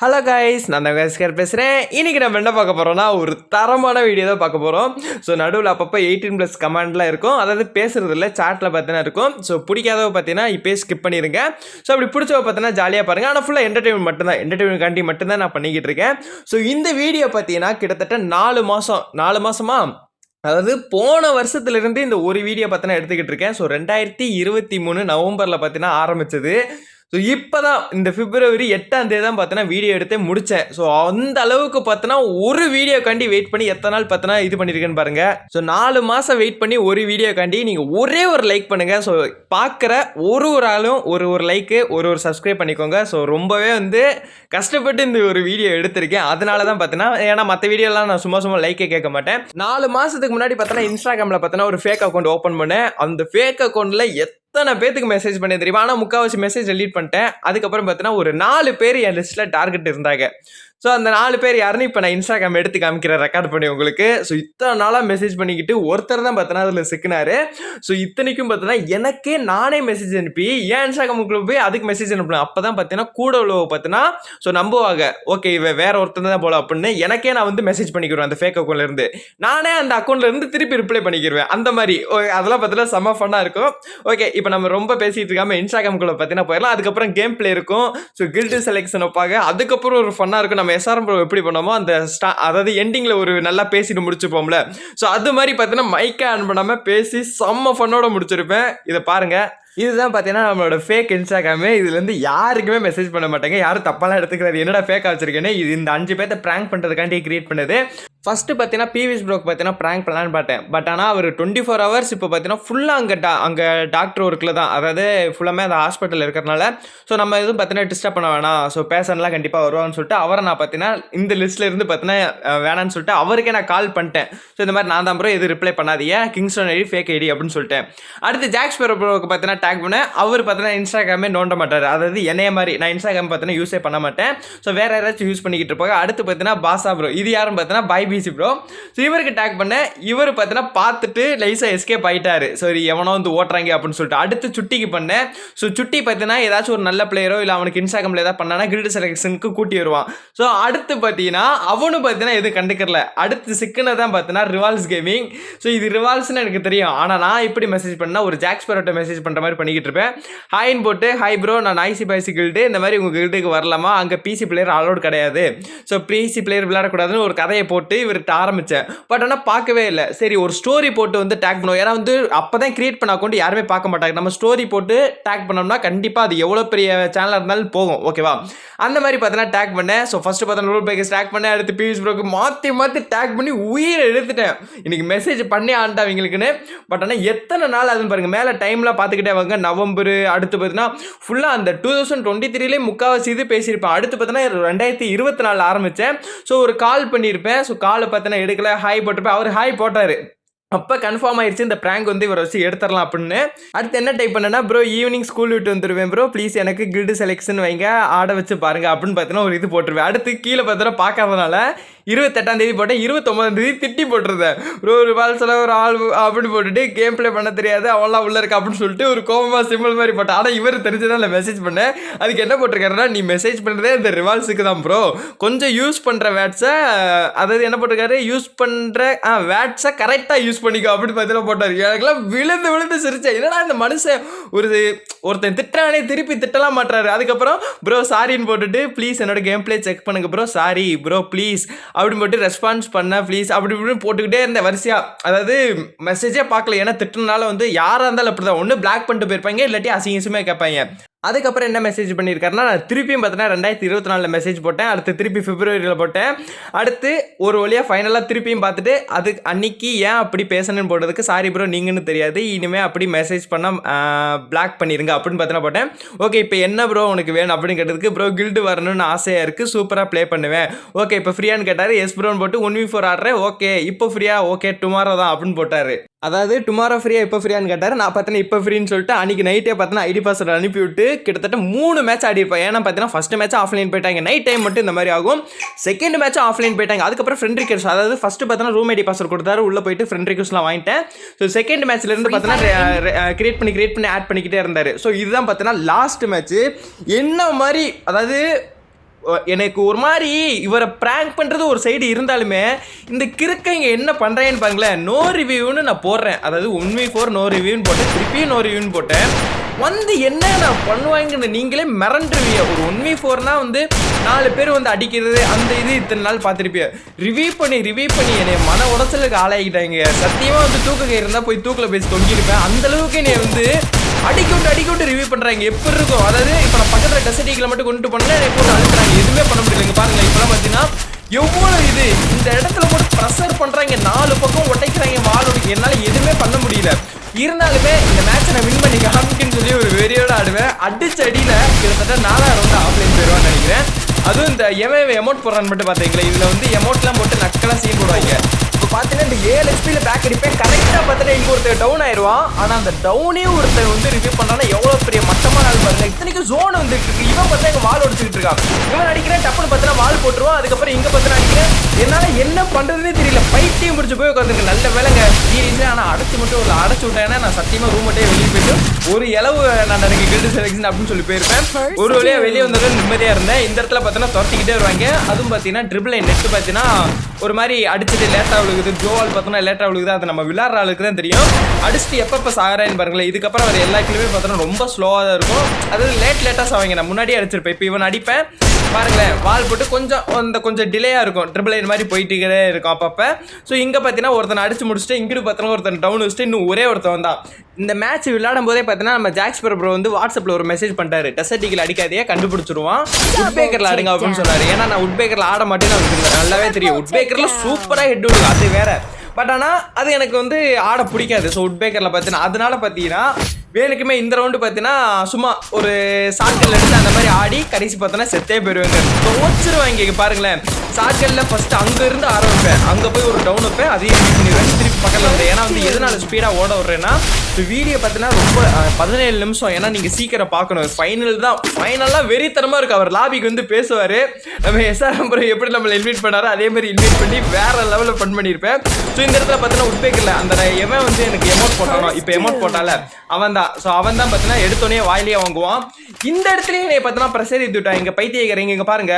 Hello guys நான் தான் கைஸ்கர் பேசுகிறேன் இன்றைக்கி நம்ம என்ன பார்க்க போகிறோம்னா ஒரு தரமான வீடியோ தான் பார்க்க போகிறோம் ஸோ நடுவில் அப்பப்போ எயிட்டீன் ப்ளஸ் கமெண்ட்லாம் இருக்கும். அதாவது பேசுகிறது இல்லை சாட்டில் பார்த்தீங்கன்னா இருக்கும். ஸோ பிடிக்காதவ பார்த்தீங்கன்னா இப்போயே ஸ்கிப் பண்ணிடுங்க ஸோ அப்படி பிடிச்சவ பார்த்தீங்கன்னா ஜாலியாக பாருங்கள் ஆனால் ஃபுல்லாக என்டர்டைன்மெண்ட் மட்டும்தான் என்டர்டைன்மெண்ட் காண்டி மட்டும்தான் நான் பண்ணிக்கிட்டு இருக்கேன். ஸோ இந்த வீடியோ பார்த்தீங்கன்னா கிட்டத்தட்ட நாலு மாதம் நாலு மாதமா அதாவது போன வருஷத்துலேருந்து இந்த ஒரு வீடியோ பார்த்தீங்கன்னா எடுத்துக்கிட்டு இருக்கேன். ஸோ ரெண்டாயிரத்தி இருபத்தி மூணு நவம்பரில் பார்த்தீங்கன்னா ஆரம்பிச்சது. ஸோ இப்போ தான் இந்த பிப்ரவரி எட்டாம் தேதி தான் பார்த்தோன்னா வீடியோ எடுத்தே முடித்தேன் ஸோ அந்த அளவுக்கு பார்த்தோன்னா ஒரு வீடியோ காண்டி வெயிட் பண்ணி எத்தனை நாள் பார்த்தோன்னா இது பண்ணியிருக்கேன்னு பாருங்கள் ஸோ நாலு மாதம் வெயிட் பண்ணி ஒரு வீடியோ காண்டி நீங்கள் ஒரே ஒரு லைக் பண்ணுங்கள் ஸோ பார்க்குற ஒரு ஒரு ஆளும் ஒரு ஒரு லைக்கு ஒரு ஒரு சப்ஸ்கிரைப் பண்ணிக்கோங்க. ஸோ ரொம்பவே வந்து கஷ்டப்பட்டு இந்த ஒரு வீடியோ எடுத்திருக்கேன். அதனால தான் பார்த்தோன்னா ஏன்னா மற்ற வீடியோலாம் நான் சும்மா சும்மா லைக்கே கேட்க மாட்டேன். நாலு மாதத்துக்கு முன்னாடி பார்த்தோன்னா இன்ஸ்டாகிராமில் பார்த்தோன்னா ஒரு ஃபேக் அக்கௌண்ட் ஓப்பன் பண்ணேன். அந்த ஃபேக் அக்கௌண்ட்டில் எத் எத்தனை பேத்துக்கு மெசேஜ் பண்ணி தெரியுமா? ஆனால் முக்கால்வாசி மெசேஜ் டெலீட் பண்ணிட்டேன். அதுக்கப்புறம் பார்த்தீங்கன்னா ஒரு நாலு பேர் என் லிஸ்ட்டில் டார்கெட் இருந்தாங்க. ஸோ அந்த நாலு பேர் யாருன்னு இப்போ நான் இன்ஸ்டாகிராம் எடுத்து காமிக்கிறேன் ரெக்கார்ட் பண்ணி உங்களுக்கு. ஸோ இத்தனை நாளாக மெசேஜ் பண்ணிக்கிட்டு ஒருத்தர் தான் பார்த்தோன்னா அதில் சிக்கினாரு. ஸோ இத்தனைக்கும் பார்த்தோன்னா எனக்கே நானே மெசேஜ் அனுப்பி ஏன் இன்ஸ்டாகிராமுக்குள்ள போய் அதுக்கு மெசேஜ் அனுப்பலாம் அப்போ தான் பார்த்தீங்கன்னா கூட உள்ளவ பார்த்தீங்கன்னா ஸோ நம்புவாங்க. ஓகே இவ வேற ஒருத்தர் தான் போல அப்படின்னு எனக்கே நான் வந்து மெசேஜ் பண்ணிக்கிறேன் அந்த ஃபேக் அக்கௌண்ட்லேருந்து நானே அந்த அக்கௌண்ட்லேருந்து திருப்பி ரிப்ளை பண்ணிக்கிடுவேன் அந்த மாதிரி. ஓ, அதெல்லாம் பார்த்தீங்கன்னா செம்ம ஃபன்னாக இருக்கும். ஓகே இப்போ நம்ம ரொம்ப பேசிகிட்டு இருக்காமல் இன்ஸ்டாகிராமுக்குள்ளே பார்த்தீங்கன்னா போயிடலாம். அதுக்கப்புறம் கேம் பிளே இருக்கும். ஸோ கில்டு செலெக்ஷன் வைப்பாங்க. அதுக்கப்புறம் ஒரு ஃபன்னாக இருக்கும். நம்ம எஸ்ஆர்எம் ப்ரோ எப்படி பண்ணோமோ அந்த ஸ்டா அதாவது எண்டிங்கில் ஒரு நல்லா பேசிட்டு முடிச்சுப்போம்ல. ஸோ அது மாதிரி பார்த்தீங்கன்னா மைக்கை ஆன் பண்ணாமல் பேசி செம்ம ஃபன்னோட முடிச்சிருப்பேன். இதை பாருங்கள் இதுதான் பார்த்தீங்கன்னா நம்மளோட ஃபேக் இன்ஸ்டாகிராமே இதுலேருந்து யாருக்குமே மெசேஜ் பண்ண மாட்டாங்க. யாரும் தப்பாலாம் எடுத்துக்கிறாரு என்னடா ஃபேக்காக வச்சிருக்கேன்னு இது இந்த அஞ்சு பேர்த்த ப்ராங்க் பண்ணுறதுக்காண்டி கிரியேட் பண்ணது. ஃபஸ்ட்டு பார்த்தீங்கன்னா பிவிஸ் ப்ரோக் பார்த்தீங்கன்னா ப்ராங்க் பண்ணலான்னு பார்த்தேன். பட் ஆனால் அவர் டுவெண்ட்டி ஃபோர் ஹவர்ஸ் இப்போ பார்த்தீங்கன்னா ஃபுல்லாக அங்கே டா அங்கே டாக்டர் ஒர்க்கில் தான். அதாவது ஃபுல்லாமே அந்த ஹாஸ்பிட்டல் இருக்கிறனால ஸோ நம்ம எதுவும் பார்த்தீங்கன்னா டிஸ்டர்ப் பண்ண வேணாம். ஸோ பேசன்லாம் கண்டிப்பாக வருவான்னு சொல்லிட்டு அவரை நான் பார்த்தீங்கன்னா இந்த லிஸ்ட்டில் இருந்து பார்த்தீங்கன்னா வேணான்னு சொல்லிட்டு அவருக்கே நான் கால் பண்ணிட்டேன். ஸோ இந்த மாதிரி நான் தான் ப்ரோ எது ரிப்ளை பண்ணாதீங்க. கிங்ஸ்டோன் ஐடி ஃபேக் ஐடி அப்படின்னு சொல்லிட்டேன். அடுத்து ஜாக்ஸ் பெரோ ப்ரோக்கு பார்த்தீங்கன்னா டேக் பண்ணேன் அவர் பார்த்தீங்கன்னா இன்ஸ்டாகிராமே நோண்ட மாட்டார். அதாவது என்னைய மாதிரி நான் இன்ஸ்டாகிராம் பார்த்தீங்கன்னா யூஸே பண்ண மாட்டேன். ஸோ வேறு யாராச்சும் யூஸ் பண்ணிக்கிட்டு இருப்பாங்க. அடுத்து பார்த்தீங்கன்னா பாசா ப்ரோ இது யாரும் பார்த்தீங்கன்னா பை பிசி ப்ரோ ஸோ இவருக்கு டேக் பண்ணேன் இவர் பார்த்தீங்கன்னா பார்த்துட்டு லைஸாக எஸ்கேப் ஆகிட்டார் சரி எவனோ வந்து ஓட்டுறாங்க அப்படின்னு சொல்லிட்டு. அடுத்து சுட்டிக்கு பண்ணேன் ஸோ சுட்டி பார்த்தீங்கன்னா ஏதாச்சும் ஒரு நல்ல பிளேயரோ இல்லை அவனுக்கு இன்ஸ்டாகிராமில் ஏதாவது பண்ணானா கிரிட் செலெக்ஷனுக்கு கூட்டி வருவான். ஸோ அடுத்து பார்த்தீங்கன்னா அவனும் பார்த்தீங்கன்னா எதுவும் கண்டுக்கல அடுத்து சிக்கனதான் பார்த்தீங்கன்னா ரிவால்ஸ் கேமிங் ஸோ இது ரிவால்ஸ்னு எனக்கு தெரியும். ஆனால் நான் இப்படி மெசேஜ் பண்ணால் ஒரு ஜாக்ஸ் பெரோட்ட மெசேஜ் பண்ணுற மாதிரி பண்ணிக்கிட்டு இருப்பேன் ஹாயின் போட்டு ஹாய் ப்ரோ நான் ஐசி பைசி கில்டு இந்த மாதிரி உங்கள் கில்டுக்கு வரலாமா? அங்கே பிசி பிளேயர் அலோட் கிடையாது. ஸோ பிசி பிளேயர் விளையாடக்கூடாதுன்னு ஒரு கதையை போட்டு இவர்கிட்ட ஆரம்பித்தேன் பட் ஆனால் பார்க்கவே இல்லை. சரி ஒரு ஸ்டோரி போட்டு வந்து டேக் பண்ணுவோம். ஏன்னா வந்து அப்போ தான் கிரியேட் பண்ண அக்கௌண்ட் யாருமே பார்க்க மாட்டாங்க. நம்ம ஸ்டோரி போட்டு டேக் பண்ணோம்னா கண்டிப்பாக அது எவ்வளோ பெரிய சேனலாக இருந்தாலும் போகும். ஓகேவா அந்த மாதிரி பார்த்தீங்கன்னா டேக் பண்ணேன். ஸோ ஃபஸ்ட்டு பார்த்தா ரூல் பேக்கர்ஸ் டேக் பண்ணேன். அடுத்து பிவிஸ் ப்ரோக்கு மாற்றி மாற்றி டேக் பண்ணி உயிரை எடுத்துட்டேன். இன்னைக்கு மெசேஜ் பண்ணி ஆண்டா அவங்களுக்குன்னு பட் ஆனால் எத்தனை நாள் அதுன்னு பாருங்கள் மேலே டைம்லாம் பார்த்துக்கிட்டே பேசியிருப்பாங்க நவம்பர் அடுத்து பார்த்தீங்கன்னா ஃபுல்லாக அந்த டூ தௌசண்ட் டுவெண்ட்டி த்ரீலே முக்கால்வாசி இது பேசியிருப்பேன். அடுத்து பார்த்தீங்கன்னா ரெண்டாயிரத்தி இருபத்தி நாலு ஆரம்பித்தேன் ஸோ ஒரு கால் பண்ணியிருப்பேன். ஸோ காலை பார்த்தீங்கன்னா எடுக்கல. ஹாய் போட்டிருப்பேன். அவர் ஹாய் போட்டார். அப்போ கன்ஃபார்ம் ஆயிடுச்சு இந்த ப்ராங்க் வந்து இவரை வச்சு எடுத்துடலாம் அப்படின்னு. அடுத்து என்ன டைப் பண்ணேன்னா ப்ரோ ஈவினிங் ஸ்கூல் விட்டு வந்துடுவேன் ப்ரோ ப்ளீஸ் எனக்கு கில்டு செலெக்ஷன் வைங்க. ஆட வச்சு பாருங்க அப்படின்னு பார்த்தீங்கன்னா ஒரு இது போட்டுருவேன். அடுத்து கீழே பார்த்தோன்னா பார்க்காதனால இருபத்தெட்டாம் தேதி போட்டேன் இருபத்தொம்பதாம் தேதி திட்டி போட்டிருந்தேன். ஒரு ஒரு பால்ஸில் ஒரு ஆள் அப்படின்னு போட்டுட்டு கேம் ப்ளே பண்ண தெரியாது அவன்லாம் உள்ள இருக்கா அப்படின்னு சொல்லிட்டு ஒரு கோபமாக சிம்பிள் மாதிரி போட்டேன். ஆனால் இவர் தெரிஞ்சதான் இல்லை மெசேஜ் பண்ணேன். அதுக்கு என்ன போட்டிருக்காருன்னா நீ மெசேஜ் பண்ணுறதே இந்த ரிவால்ஸுக்கு தான் ப்ரோ கொஞ்சம் யூஸ் பண்ணுற வேட்ஸை அதாவது என்ன போட்டிருக்காரு? யூஸ் பண்ணுற ஆ வேட்ஸை கரெக்டாக யூஸ் பண்ணிக்கோ அப்படின்னு பார்த்தீங்கன்னா போட்டார். எனக்குலாம் விழுந்து விழுந்து சிரிச்சேன். என்னடா இந்த மனுஷன் ஒரு ஒருத்தன் திட்டுறானே திருப்பி திட்டலாம் மாட்டுறாரு அதுக்கப்புறம் ப்ரோ சாரின்னு போட்டுட்டு ப்ளீஸ் என்னோட கேம் பிளே செக் பண்ணுங்க ப்ரோ சாரி ப்ரோ ப்ளீஸ் அப்படின்னு போட்டு ரெஸ்பான்ஸ் பண்ண ப்ளீஸ் அப்படி இப்படின்னு போட்டுக்கிட்டே இருந்தேன் வரிசையாக அதாவது மெசேஜே பார்க்கல. ஏன்னா திட்டுனால வந்து யாராக இருந்தாலும் அப்படி தான் ஒன்று பிளாக் பண்ணிட்டு போயிருப்பாங்க இல்லாட்டி அசிங்கசுமே கேட்பாங்க. அதுக்கப்புறம் என்ன மெசேஜ் பண்ணியிருக்காருன்னா நான் திருப்பியும் பார்த்தீங்கன்னா ரெண்டாயிரத்தி இருபத்தி நாலில் மெசேஜ் போட்டேன். அடுத்து திருப்பி பிப்ரவரியில் போட்டேன். அடுத்து ஒரு வழியாக ஃபைனலாக திருப்பியும் பார்த்துட்டு அது அன்னைக்கு ஏன் அப்படி பேசணும்னு போட்டதுக்கு சாரி ப்ரோ நீங்கன்னு தெரியாது. இனிமேல் அப்படி மெசேஜ் பண்ணால் பிளாக் பண்ணிடுங்க அப்படின்னு பார்த்தீங்கன்னா போட்டேன். ஓகே இப்போ என்ன ப்ரோ உனக்கு வேணும்? அப்படின்னு கேட்டதுக்கு ப்ரோ கில்டு வரணும்னு ஆசையாக இருக்குது சூப்பராக ப்ளே பண்ணுவேன். ஓகே இப்போ ஃப்ரீயான்னு கேட்டார். எஸ் ப்ரோன்னு போட்டு ஒன் வி ஃபோர் ஆடுறேன். ஓகே இப்போ ஃப்ரீயாக ஓகே டுமாரோ தான். அப்படின்னு போட்டார். அதாவது டுமாரோ ஃப்ரீயா இப்போ ஃப்ரீயான்னு கேட்டார். நான் பார்த்தீங்கன்னா இப்போ ஃப்ரீன்னு சொல்லிட்டு அன்றைக்கி நைட்டே பார்த்தோன்னா ஐடி பாஸ்வேர்ட் அனுப்பி விட்டு கிட்டத்தட்ட மூணு மேட்ச் ஆடிருப்பேன் ஏன்னா பார்த்தீங்கன்னா ஃபஸ்ட் மேட்ச் ஆஃப்லைன் போயிட்டாங்க. நைட் டைம் மட்டும் இந்த மாதிரி ஆகும். செகண்ட் மேட்ச் ஆஃப்லைன் போயிட்டாங்க. அதுக்கப்புறம் ஃப்ரெண்ட் ரிக்வஸ்ட் அதாவது ஃபஸ்ட்டு பார்த்தீங்கன்னா ரூம் ஐடி பாஸ்வேர்ட் கொடுத்தாரு. உள்ளே போயிட்டு ஃப்ரெண்ட் ரிக்வஸ்ட்லாம் வாங்கிட்டேன். ஸோ செகண்ட் மேட்ச்லேருந்து பார்த்தீங்கன்னா கிரியேட் uh, பண்ணி கிரியேட் பண்ணி ஆட் பண்ணிக்கிட்டே இருந்தார். ஸோ இதுதான் பார்த்தீங்கன்னா லாஸ்ட் மேட்ச் என்ன மாதிரி அதாவது எனக்கு ஒரு மாதிரி இவரை ப்ராங்க் பண்ணுறது ஒரு சைடு இருந்தாலுமே இந்த கிறுக்க இங்கே என்ன பண்ணுறேன்னு பாருங்களேன். நோ ரிவ்யூன்னு நான் போடுறேன். அதாவது ஒன் வி ஃபோர் நோ ரிவ்யூன்னு போட்டேன். திருப்பியும் நோ ரிவ்யூன்னு போட்டேன். வந்து என்ன நான் பண்ணுவாங்கன்னு நீங்களே மிரண்டுருவீங்க. ஒரு ஒன் வி ஃபோர்னால் வந்து நாலு பேர் வந்து அடிக்கிறது அந்த இது இத்தனை நாள் பார்த்துருப்பீங்க. ரிவ்யூ பண்ணி ரிவ்யூ பண்ணி என்னை மன உடச்சலுக்கு ஆளாகிட்டாங்க சத்தியமாக வந்து தூக்க கயிறு இருந்தால் போய் தூக்கில் பேசி தொங்கியிருப்பேன். அந்த அளவுக்கு என்னை வந்து அடிக்க விட்டு அடிக்க விட்டு ரிவ்யூ பண்ணுறாங்க எப்படி இருக்கும்? அதாவது இப்போ நான் பக்கத்தில் டெசடிக்கில் மட்டும் கொண்டு பண்ணல என்னை போட்டு அழுத்துறாங்க. எதுவுமே பண்ண முடியலங்க பாருங்கள் பாருங்க இப்போலாம் பார்த்தீங்கன்னா எவ்வளோ இது? இந்த இடத்துல போட்டு ப்ரெஷர் பண்ணுறாங்க நாலு பக்கம் உடைக்கிறாங்க வால் உடைக்க என்னால் எதுவுமே பண்ண முடியல. இருந்தாலுமே இந்த மேட்சை நான் வின் பண்ணி காமிக்குன்னு சொல்லி ஒரு வெறியோட ஆடுவேன். அடிச்ச அடியில் கிட்டத்தட்ட நாலாயிரம் ரவுண்டு ஆஃப்லைன் போயிடுவான்னு நினைக்கிறேன். அதுவும் இந்த எம்ஏ எமௌண்ட் போடுறான்னு மட்டும் பார்த்தீங்களா இதில் வந்து எமௌண்ட்லாம் போட்டு நக்கெல்லாம் சீன் போடுவாங்க. இப்போ பார்த்தீங்கன்னா இந்த ஏழு ஹெச்பியில் பேக் அடிப்பேன். கரெக்டாக பார்த்தீங்கன்னா இங்கே ஒருத்தர் டவுன் ஆயிடுவான். ஆனால் அந்த டவுனே ஒருத்தர் வந்து ரிவ்யூ பண்ணுறான்னா எவ்வளோ பெரிய மட்டமான ஆள் பாருங்க. இத்தனைக்கும் ஜோன் வந்துட்டு இருக்கு. இவன் பார்த்தா எங்கள் வால் ஒடிச்சுக்கிட்டு இருக்கான். இவன் அடிக்கிறேன் டப்புன்னு பார்த்தீங்கன்னா வால் போட்டுருவான். அதுக்கப்புறம் இங்கே பார்த்தீங்கன்னா அடிக்கிறேன். என்னால் என்ன பண்ணுறதுனே தெரியல. பைத்தியம் முடிச்சு போய் உட்காந்துருக்கு நல்ல வேலைங்க. சீரியஸாக ஆனால் அடைச்சு மட்டும் ஒரு அடைச்சு விட்டேன்னா நான் சத்தியமாக ரூம் மட்டும் வெளியே போயிட்டு ஒரு இளவு நான் எனக்கு கில்டு செலெக்ஷன் அப்படின்னு சொல்லி போயிருப்பேன். ஒரு வழியாக வெளியே வந்ததும் நிம்மதியாக இருந்தேன். இந்த இடத்துல பார்த்தீங்கன்னா துரத்திக்கிட்டே வருவாங்க. அதுவும் பார்த்தீங்கன்னா ட்ரிபிள் நெட் பார்த்தீங்கன்னா ஒரு மாதிரி அடிச்சுட்டு லேட்டாக விழுகுது ஜோவால் பார்த்தோன்னா லேட்டாக விழுகுது? அது நம்ம விளாட்ற ஆளுக்கு தான் தெரியும். அடிச்சுட்டு எப்பப்போ சாகிறேன்னு பாருங்களேன். இதுக்கப்புறம் அவர் எல்லா கிலோமே பார்த்தோன்னா ரொம்ப ஸ்லோவாக தான் இருக்கும். அதாவது லேட் லேட்டாக சாவாங்க. நான் முன்னாடியே அடிச்சிருப்பேன். இப்போ இவன் அடிப்பேன். பாருங்களேன். வால் போட்டு கொஞ்சம் அந்த கொஞ்சம் டிலேயாக இருக்கும். ட்ரிபிள் லைன் மாதிரி போயிட்டுக்கிறே இருக்கும் அப்பப்போ. ஸோ இங்கே பார்த்தீங்கன்னா ஒருத்தன் அடிச்சு முடிச்சுட்டு இங்கிட்டு பார்த்தோன்னா ஒருத்தன் டவுன் வச்சுட்டு இன்னும் ஒரே ஒருத்தன் தான். இந்த மேட்ச் விளையாடும் போதே பார்த்தீங்கன்னா நம்ம ஜாக்ஸ் ப்ரோ வந்து வாட்ஸ்அப்பில் ஒரு மெசேஜ் பண்ணிட்டாரு. டெசர்டிக்கில் அடிக்காதையே கண்டுபிடிச்சிருவான். உட்பேக்கரில் ஆடுங்க அப்படின்னு சொன்னார். ஏன்னா நான் உட்பேக்கரில் ஆட மாட்டேன்னு அவருக்கு தெரியும். நல்லாவே தெரியும். உட்பேக்கரில் சூப்பராக ஹெட் விடுங்க அது வேற. பட் ஆனால் அது எனக்கு வந்து ஆட பிடிக்காது. ஸோ உட்பேக்கரில் பார்த்தீங்கன்னா அதனால பார்த்தீங்கன்னா வேலைக்குமே இந்த ரவுண்டு பார்த்தீங்கன்னா சும்மா ஒரு சாட்கள் எடுத்து அந்த மாதிரி ஆடி கடைசி பார்த்தோன்னா செத்தே போயிடுவாங்க தோச்சிருவாங்க இங்கே பாருங்களேன். சாட்களில் ஃபஸ்ட்டு அங்கே இருந்து ஆரம்பிப்பேன். அங்கே போய் ஒரு டவுன் வைப்பேன். அதையும் பண்ணிடுவேன். பக்கத்தில் வந்து ஏன்னா வந்து எதனால ஸ்பீடாக ஓட விட்றேன்னா இப்போ வீடியோ பார்த்தீங்கன்னா ரொம்ப பதினேழு நிமிஷம். ஏன்னா நீங்கள் சீக்கிரம் பார்க்கணும் ஃபைனல் தான். ஃபைனலாக வெறித்தனமாக இருக்குது அவர் லாபிக்கு வந்து பேசுவார். நம்ம எஸ்ஆர் நம்பர் எப்படி நம்மளை இன்வைட் பண்ணாரோ அதே மாதிரி இன்வைட் பண்ணி வேற லெவலில் ஃபன் பண்ணியிருப்பேன். ஸோ இந்த இடத்துல பார்த்தீங்கன்னா உட்பேக்கில் அந்த எவன் வந்து எனக்கு எமௌண்ட் போட்டானோ இப்போ எமௌண்ட் போட்டால அவன் தான். ஸோ அவன் தான் பார்த்தீங்கன்னா எடுத்தோடனே வாயிலேயே வாங்குவான். இந்த இடத்துலயே என்னை பார்த்தீங்கன்னா ப்ரெஷர் ஏற்றி விட்டான் இங்கே பைத்தியக்காரங்க இங்கே பாருங்க.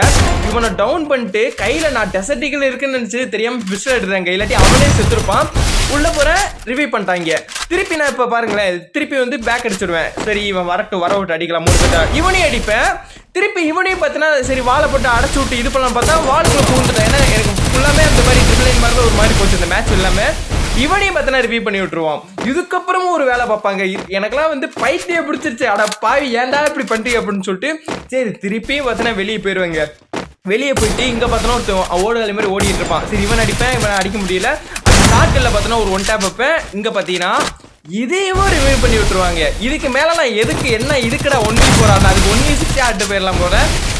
இவனை டவுன் பண்ணிட்டு கையில் நான் டெசர்டிக்கல் இருக்குன்னு நினச்சி தெரியாமல் பிஸ்டல் எடுத்தாங்க இல்லாட்டி அவனே செத்துருப்பான். உள்ள போற ரிவ்யூ பண்ணிட்டாங்க. திருப்பி நான் இப்போ பாருங்களேன் திருப்பி வந்து பேக் அடிச்சிடுவேன். சரி இவன் வரட்டும் வர விட்டு அடிக்கலாம் மூணு பேட்டா இவனையும் அடிப்பேன். திருப்பி இவனையும் பார்த்தீங்கன்னா சரி வாழை போட்டு அடைச்சி விட்டு இது பண்ணலாம் பார்த்தா வாளுக்குள்ள பூந்துட்டேன் ஏன்னா எனக்கு ஃபுல்லாமே அந்த மாதிரி ட்ரிபிள் மாதிரி ஒரு மாதிரி போச்சு இந்த மேட்ச் எல்லாமே இவனையும் பார்த்தனா ரிவ்யூ பண்ணி விட்டுருவான். இதுக்கப்புறமும் ஒரு வேலை பார்ப்பாங்க. எனக்குலாம் எனக்கெல்லாம் வந்து பைத்தியம் பிடிச்சிருச்சு. அட பாவி ஏன்டா இப்படி பண்ணிட்டீங்க அப்படின்னு சொல்லிட்டு சரி திருப்பியும் பார்த்தனா வெளியே போயிடுவாங்க வெளியே போயிட்டு இங்கே பார்த்தோன்னா ஒருத்தன் ஓடுதலை மாதிரி ஓடிட்டு இருப்பான். சரி இவன் அடிப்பேன் இவன் அடிக்க முடியல. அந்த பார்த்தோன்னா ஒரு ஒன் டேப் வைப்பேன் இங்கே பார்த்தீங்கன்னா இதையும் ரிவியூ பண்ணி விட்டுருவாங்க. இதுக்கு மேலலாம் எதுக்கு என்ன இதுக்கடா ஒன் வீக் போறாங்க அதுக்கு ஒன் வீ சிக்ஸ் ஆட்டு போயிடலாம் போல.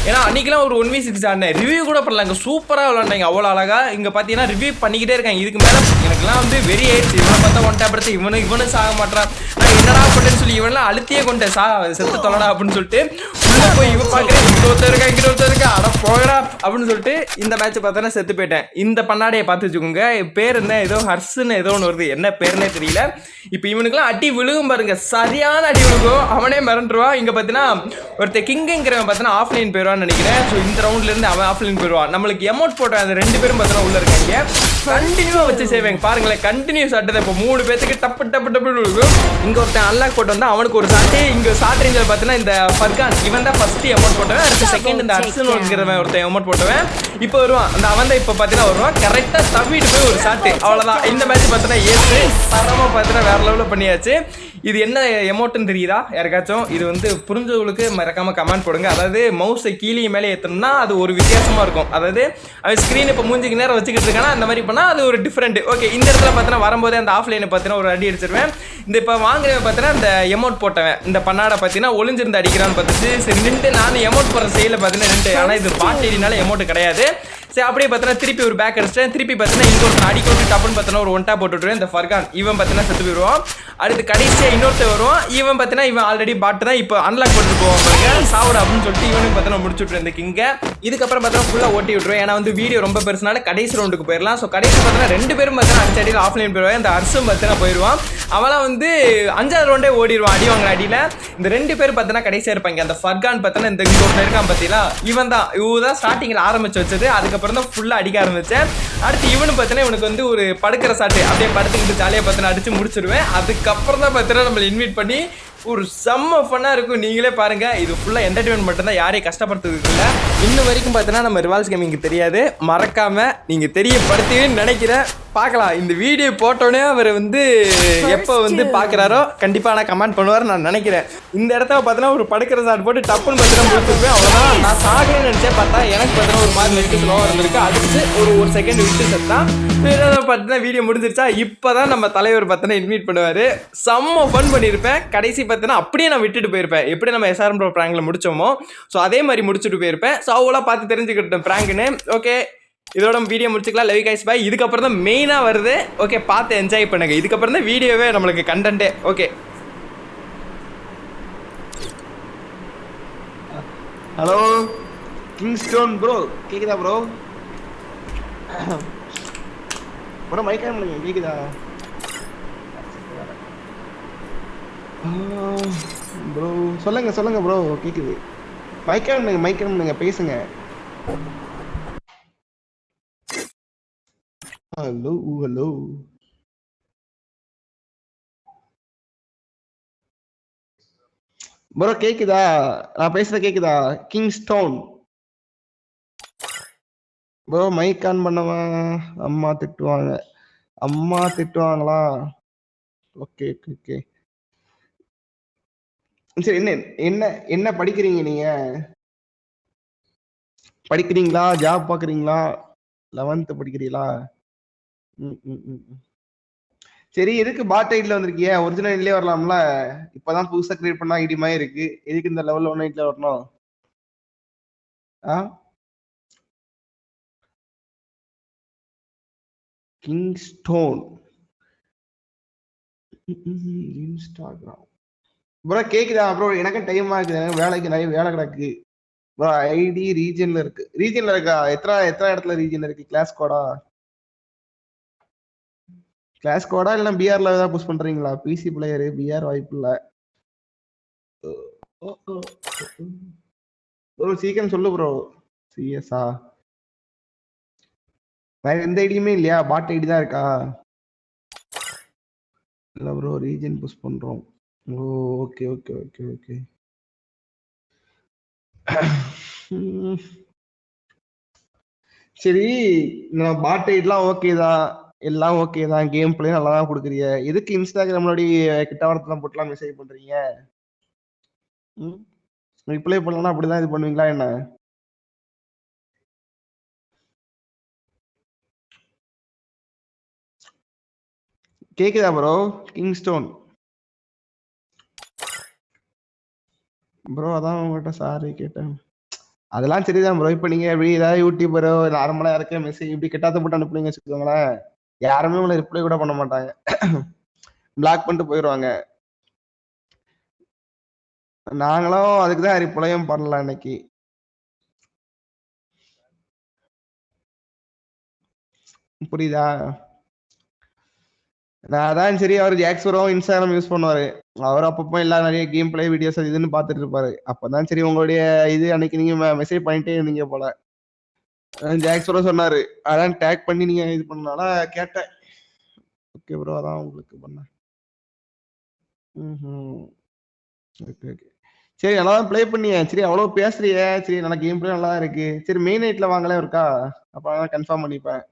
ஏன்னா அன்னைக்கெல்லாம் ஒரு ஒன் வீ சிக்ஸ் ஆடினேன் ரிவ்யூ கூட பண்ணலாங்க சூப்பராக விளாண்டாங்க அவ்வளோ அழகா இங்கே பார்த்தீங்கன்னா ரிவ்யூ பண்ணிக்கிட்டே இருக்காங்க. இதுக்கு மேலே எனக்குலாம் வந்து வெறி ஆயிடுச்சு. இவனை பார்த்தா ஒன் டேப் எடுத்து இவனு இவனு சாக மாட்டான் நான் என்னடா பண்ணுன்னு சொல்லி இவனெல்லாம் அழுத்தியே கொண்டேன். சா செத்து தொலைடா அப்படின்னு சொல்லிட்டு போய் இவன் ஒருத்தர் இருக்கா ஒருத்தர் இருக்கா? அட போகடா அப்படின்னு சொல்லிட்டு இந்த மேட்ச் பார்த்தோன்னா செத்து போயிட்டேன். இந்த பண்ணாடையை பார்த்து வச்சுக்கோங்க பேர் என்ன ஏதோ ஹர்ஸ்ன்னு ஏதோ ஒன்று வருது. என்ன பேருனே தெரியல. இப்போ இவனுக்குலாம் அடி விழுகும் பாருங்க சரியான அடி விழுகும். அவனே மிரண்டுருவான் இங்கே பார்த்தீங்கன்னா ஒருத்தர் கிங்குங்கிறவன் பார்த்தீங்கன்னா ஆஃப்லைன் போயிடுவான்னு நினைக்கிறேன். ஸோ இந்த ரவுண்ட்லேருந்து அவன் ஆஃப்லைன் போயிடுவான் நம்மளுக்கு எமௌண்ட் போட்ட அந்த ரெண்டு பேரும் பார்த்தீங்கன்னா உள்ள இருக்காங்க. கண்டினியூவாக வச்சு செய்வாங்க. பாருங்களேன் கண்டினியூஸ் ஆட்டதை இப்போ மூணு பேத்துக்கு டப்பு டப்பு டப்பு விழுகும். இங்கே ஒருத்தன் அன்லாக் போட்டு வந்தால் அவனுக்கு ஒரு சாட்டி. இங்கே சாட்டரிஞ்சல் பார்த்தீங்கன்னா இந்த ஃபர்கான் இவன் தான் ஃபர்ஸ்ட் அமௌண்ட் போட்டவன் அடுத்து செகண்ட் இந்த அர்சன் இருக்கிறவன் ஒருத்தன் அமௌண்ட் போட்டவன். இப்போ வருவான். அந்த அவன் தான் இப்போ பார்த்தீங்கன்னா வருவான். கரெக்டாக தவிட்டு போய் ஒரு ஷாட்டு அவ்வளோதான் இந்த மேட்ச் பார்த்தீங்கன்னா ஏசு. தரமாக பார்த்தீங்கன்னா வேற லெவலில் பண்ணியாச்சு. இது என்ன எமோட்டுன்னு தெரியுதா? யாருக்காச்சும்? இது வந்து புரிஞ்சவங்களுக்கு மறக்காம கமெண்ட் போடுங்க. அதாவது மவுஸை கீழே மேலே ஏற்றணும்னா அது ஒரு வித்தியாசமாக இருக்கும். அதாவது அவன் ஸ்க்ரீன் இப்போ மூஞ்சிக்கு நேரம் வச்சுக்கிட்டு இருக்கானா அந்த மாதிரி பண்ணால் அது ஒரு டிஃப்ரெண்ட் ஓகே இந்த இடத்துல பார்த்தீங்கன்னா வரும்போதே அந்த ஆஃப்லைனை பார்த்தீங்கன்னா ஒரு அடி அடிச்சிருவேன். இந்த இப்போ வாங்குறவன் பார்த்தீங்கன்னா இந்த எமௌண்ட் போட்டவன். இந்த பண்ணாடை பார்த்தீங்கன்னா ஒளிஞ்சிருந்து அடிக்கிறான்னு பார்த்துச்சு சரி நின்று நான் எமௌண்ட் போடுற செயல பார்த்தீங்கன்னா நின்று ஆனால் இது பாட்டேரினால எமௌண்ட் கிடையாது. சரி அப்படியே பார்த்தோன்னா திருப்பி ஒரு பேக் அடிச்சிட்டேன். திருப்பி பார்த்தீங்கன்னா இன்னொரு அடிக்க விட்டு டப்புன்னு பார்த்தோன்னா ஒரு ஒன்டா போட்டு இந்த ஃபர்கான் இவன் பார்த்தீங்கன்னா செத்து போயிடுவான். அடுத்து கடைசியாக இன்னொருத்தர் வருவான். இவன் பார்த்தீங்கன்னா இவன் ஆல்ரெடி பாட்டு தான். இப்போ அன்லாக் பண்ணிட்டு போவான் பாருங்க. சாவுடா அப்படின்னு சொல்லிட்டு இவனுக்கு பார்த்தீங்கன்னா முடிச்சு விட்டுருவேன் இந்த கிங்க இதுக்கப்புறம் பார்த்தீங்கன்னா ஃபுல்லாக ஓட்டி விட்டுருவேன். ஏன்னா வந்து வீடியோ ரொம்ப பெருசுனால கடைசி ரவுண்டுக்கு போயிடலாம் ஸோ கடைசி பார்த்தீங்கன்னா ரெண்டு பேரும் பார்த்தீங்கன்னா அஞ்சு அடியில் ஆஃப்லைன் போயிடுவான் இந்த அரசும் பார்த்தீங்கன்னா போயிடுவான். அவளாம் வந்து அஞ்சாவது ரவுண்டே ஓடிடுவான் அடி வாங்குற அடியில். இந்த ரெண்டு பேர் பார்த்தீங்கன்னா கடைசியாக இருப்பாங்க. அந்த ஃபர்கான் பார்த்தீங்கன்னா இந்த இருக்கான் பார்த்தீங்களா? இவன் தான் இவ தான் ஸ்டார்டிங்கில் ஆரம்பிச்சு வச்சது. அதுக்கப்புறம் தான் ஃபுல்லாக அடிக்க ஆரம்பித்தேன் அடுத்து இவனு பார்த்தீங்கன்னா இவனுக்கு வந்து ஒரு படுக்கிற சாட்டு. அப்படியே படுத்துக்கிட்டு ஜாலியாக பார்த்தீங்கன்னா அடித்து முடிச்சிடுவேன் அதுக்கப்புறம் தான் பார்த்தீங்கன்னா நம்மளை இன்வைட் பண்ணி ஒரு செம்ம ஃபன்னாக இருக்கும். நீங்களே பாருங்க. இது ஃபுல்லாக என்டர்டைன்மெண்ட் மட்டும்தான். யாரையும் கஷ்டப்படுத்துறதுக்கு இல்லை இன்ன வரைக்கும் பார்த்தீங்கன்னா நம்ம ரிவால்ஸ் கேமிங் தெரியாது. மறக்காம நீங்கள் தெரியப்படுத்துவேன்னு நினைக்கிறேன். பார்க்கலாம். இந்த வீடியோ போட்டோன்னே அவர் வந்து எப்போ வந்து பார்க்குறாரோ கண்டிப்பாக நான் கமெண்ட் பண்ணுவார் நான் நினைக்கிறேன். இந்த இடத்த பார்த்தீங்கன்னா ஒரு படுக்கிற சாட் போட்டு டப்புன்னு பார்த்தீங்கன்னா முடிச்சிருப்பேன். அவ்வளோதான் நான் சாகலைன்னு நினச்சேன் பார்த்தா எனக்கு பார்த்தீங்கன்னா ஒரு மாதிரி நெட்டு ஸ்லோவாக இருந்திருக்கு. அடிச்சு ஒரு ஒரு செகண்ட் விட்டு செத்தான். பார்த்தீங்கன்னா வீடியோ முடிஞ்சிருச்சா? இப்போ தான் நம்ம தலைவர் பார்த்தீங்கன்னா இன்வைட் பண்ணுவார். செம்ம ஃபன் பண்ணியிருப்பேன். கடைசி பார்த்தீங்கன்னா அப்படியே நான் விட்டுட்டு போயிருப்பேன். எப்படி நம்ம எஸ்ஆர்எம் ப்ரோ ப்ராங்கில் முடிச்சோமோ ஸோ அதே மாதிரி முடிச்சுட்டு போயிருப்பேன். ஸோ அவங்களாம் பார்த்து தெரிஞ்சுக்கிட்டேன் ப்ராங்க்னு ஓகே இதோட வீடியோ முடிச்சுக்கலாம். லவ் கைஸ் பாய் இதுக்கப்புறம் தான் மெயினாக வருது. ஓகே பார்த்து என்ஜாய் பண்ணுங்க. இதுக்கப்புறம் தான் வீடியோவே நம்மளுக்கு கண்டென்ட்டே ஓகே ஹலோ கிங்ஸ்டோன் ப்ரோ கேக்குதா ப்ரோ ப்ரோ மைக் ஆன் பண்ணுங்க. கேக்குதா? ப்ரோ சொல்லுங்க சொல்லுங்க ப்ரோ கேக்குது. மைக் ஆன் மைக் பேசுங்க. ஹலோ ஹலோ ப்ரோ கேக்குதா? நான் பேசுறது கேக்குதா? கிங்ஸ்டோன் ப்ரோ மைக் ஆன் பண்ணவா அம்மா திட்டுவாங்க. அம்மா திட்டுவாங்களா? ஓகே ஓகே ஓகே சரி என்ன என்ன என்ன படிக்கிறீங்க நீங்க படிக்கிறீங்களா ஜாப் பாக்குறீங்களா லெவன்த் படிக்கிறீங்களா ம், ம், ம், ம். சரி எதுக்கு பாட் ஐட்ல வந்திருக்கிய ஒரிஜினல் ஐட்லயே வரலாம்ல இப்பதான் புதுசா கிரியேட் பண்ணால் ஐடி மாதிரி இருக்கு எதுக்கு இந்த லெவல் ஒன் ஐட்ல வரணும் ஆ கிங்ஸ்டோன் இன்ஸ்டாகிராம் ப்ரோ கேக்குதா ப்ரோ எனக்கு டைம் ஆகுது. எனக்கு வேலைக்கு நிறைய வேலை கிடக்கு. ப்ரோ ஐடி ரீஜன்ல இருக்கு. ரீஜன்ல இருக்கா? எத்தனை எத்தனை இடத்துல ரீஜன் இருக்கு? கிளாஸ் கோடா கிளாஸ் கோடா இல்ல பிஆர்ல ஏதாவது புஷ் பண்றீங்களா? பிசி பிளேயரு பிஆர் வாய்ப்பு இல்ல. ப்ரோ சீக்கிரம் சொல்லு ப்ரோ சிஎஸ்ஆ வேற எந்த ஐடியுமே இல்லையா? பாட் ஐடி தான் இருக்கா? இல்ல ப்ரோ ரீஜன் புஷ் பண்றோம். ஓ ஓகே ஓகே ஓகே ஓகே. சரி நான் பாட் ஓகே தான். எல்லாம் ஓகே தான். கேம் பிளே நல்லா தான் கொடுக்குறீங்க. எதுக்கு இன்ஸ்டாகிராம் முன்னாடி கிட்ட போட்டுலாம் மெசேஜ் பண்றீங்க? ம்? ரிப்ளை பண்ணலன்னா அப்படிதான் இது பண்ணுவீங்களா என்ன? கேக்குதா ப்ரோ கிங்ஸ்டோன் ப்ரோ அதான் உங்கள்கிட்ட சாரி கேட்டேன். அதெல்லாம் சரிதான் ப்ரோ இப்போ நீங்கள் எப்படி ஏதாவது யூடியூபரோ நார்மலாக இருக்க மெசேஜ் இப்படி கெட்டாத போட்டு அனுப்புனீங்க வச்சுக்கோங்களேன் யாருமே உங்களை ரிப்ளை கூட பண்ண மாட்டாங்க. பிளாக் பண்ணிட்டு போயிடுவாங்க நாங்களும் அதுக்கு தான் ரிப்ளையும் பண்ணல இன்னைக்கு புரியுதா? நான் அதான் சரி அவர் ஜாக்ஸ்வரும் இன்ஸ்டாகிராம் யூஸ் பண்ணுவாரு. அவர் அப்பப்போ எல்லாம் நிறைய கேம் பிளே வீடியோஸ் அது இதுன்னு பார்த்துட்டு இருப்பாரு. அப்பதான் சரி உங்களுடைய இது அன்னைக்கு நீங்க மெசேஜ் பண்ணிட்டே இருந்தீங்க போல. ஜாக்ஸ்வரும் சொன்னாரு. அதான் டேக் பண்ணி நீங்க இது பண்ணனால கேட்டேன். ஓகே ப்ரோ அதான் உங்களுக்கு பண்ணேன். ஓகே ஓகே சரி நல்லா தான் ப்ளே பண்ணியே. சரி அவ்வளோ பேசுறியே. சரி நல்லா கேம் பிளே நல்லா தான் இருக்கு. சரி மெயின் நைட்ல வாங்கலாம் இருக்கா அப்போ கன்ஃபார்ம் பண்ணிப்பேன்.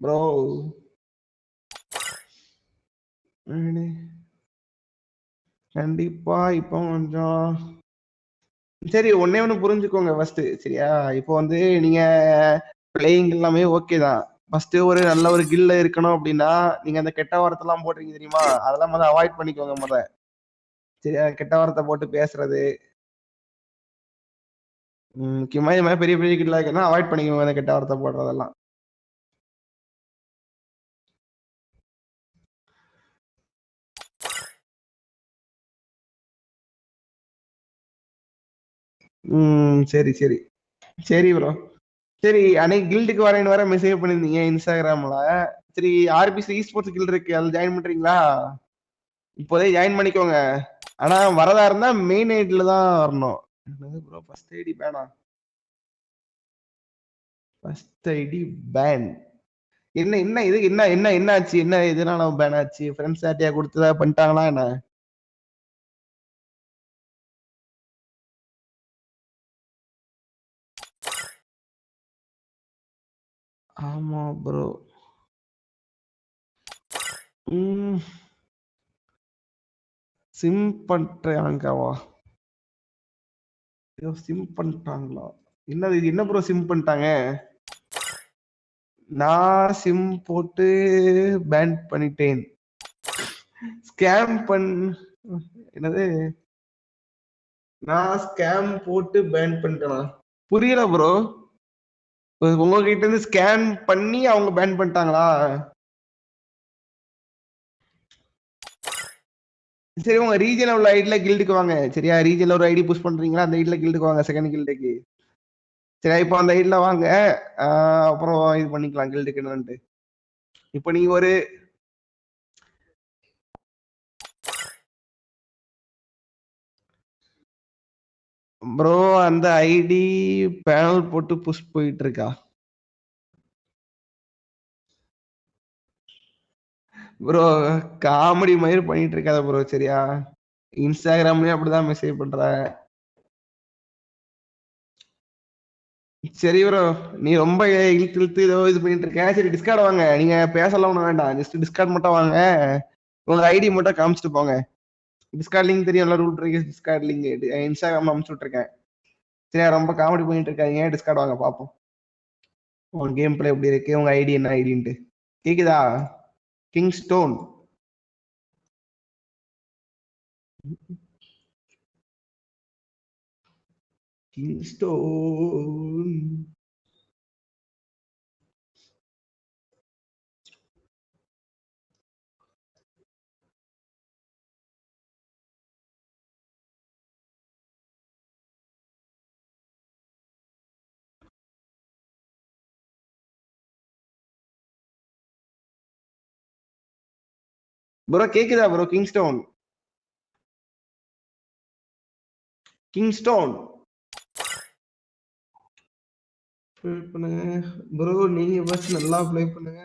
ப்ரோ கண்டிப்பா இப்போ கொஞ்சம். சரி ஒன்னே ஒன்று புரிஞ்சுக்கோங்க ஃபர்ஸ்ட் சரியா? இப்போ வந்து நீங்க பிளேயிங் எல்லாமே ஓகே தான். ஃபர்ஸ்ட் ஒரு நல்ல ஒரு கில்ல இருக்கணும் அப்படின்னா நீங்க அந்த கெட்ட வார்த்தைலாம் போடுறீங்க தெரியுமா? அதெல்லாம் முதல்ல அவாய்ட் பண்ணிக்கோங்க முத சரியா? கெட்ட வார்த்தை போட்டு பேசுறது. முக்கியமா இது மாதிரி பெரிய பெரிய கில்லா இருக்குன்னா அவாய்ட் பண்ணிக்கோங்க அந்த கெட்ட வார்த்தை போடுறதெல்லாம். ம் சரி சரி. சரி ப்ரோ சரி அன்னைக்கு கில்டுக்கு வரேன்னு வர மெசேஜ் பண்ணிருந்தீங்க இன்ஸ்டாகிராம்ல சரி ஆர்பிசி ஸ்போர்ட்ஸ் கில்டு இருக்கு. அதில் ஜாயின் பண்றீங்களா? இப்போதே ஜாயின் பண்ணிக்கோங்க. ஆனா வரதா இருந்தா மெயின் ஐடில தான் வரணும். என்னது ப்ரோ ஃபர்ஸ்ட் ஐடி பேனா ஃபர்ஸ்ட் ஐடி பேன் என்ன என்ன இது என்ன என்ன என்ன ஆச்சு என்ன இதனால பேன் ஆச்சு? ஃப்ரெண்ட்ஸ் ஆட்டியா கொடுத்ததா? பண்ணிட்டாங்களா என்ன? ஆமா ப்ரோ ம். சிம் பண்றாங்கவா? ஐயோ! சிம் பண்ணிட்டாங்களா என்னது இது? என்ன ப்ரோ சிம் பண்ணிட்டாங்க? நான் சிம் போட்டு பேன் பண்ணிட்டேன். ஸ்கேம் பண் என்னது? நான் ஸ்கேம் போட்டு பேன் பண்ணிட்டேனா. புரியல ப்ரோ உங்ககிட்ட இருந்து ஸ்கேன் பண்ணி அவங்க பேன் பண்ணிட்டாங்களா? சரி உங்க ரீஜன்ல உள்ள ஐடில கில்டுக்கு வாங்க. சரியா? ரீஜனல் ஒரு ஐடி புஷ் பண்றீங்களா? அந்த ஐடில கில்டுக்கு வாங்க செகண்ட் கில்டுக்கு சரி இப்போ அந்த ஐடில வாங்க. அப்புறம் இது பண்ணிக்கலாம் கில்டுக்கு என்னன்ட்டு. இப்போ நீங்க ஒரு ப்ரோ அந்த ஐடி பேனல் போட்டு புஷ் போயிட்டு இருக்கா ப்ரோ காமெடி மாதிரி பண்ணிட்டு இருக்காத ப்ரோ சரியா? இன்ஸ்டாகிராம்லயும் அப்படிதான் மெசேஜ் பண்ற. சரி ப்ரோ நீ ரொம்ப இழுத்து இழுத்து ஏதோ இது பண்ணிட்டு இருக்க சரி டிஸ்கார்ட் வாங்க. நீங்க பேசலாம் ஒன்றும் வேண்டாம். ஜஸ்ட் டிஸ்கார்ட் மட்டும் வாங்க. உங்க ஐடி மட்டும் காமிச்சிட்டு போங்க. டிஸ்கார்ட் லிங்க் தெரியும்ல ரூட் இருக்கு டிஸ்கார்ட் லிங்க் இன்ஸ்டாகிராம் அனுப்பிச்சு விட்டுருக்கேன். சரியா ரொம்ப காமெடி பண்ணிட்டு இருக்காங்க டிஸ்கார்ட் வாங்க? பார்ப்போம் உங்க கேம் பிளே எப்படி இருக்கு? உங்க ஐடி என்ன ஐடின்ட்டு கேக்குதா? Kingstone Kingstone bro கேக்குதா ப்ரோ கிங் ஸ்டோன் பண்ணுங்க. ப்ரோ நீங்க பஸ் நல்லா ப்ளே பண்ணுங்க.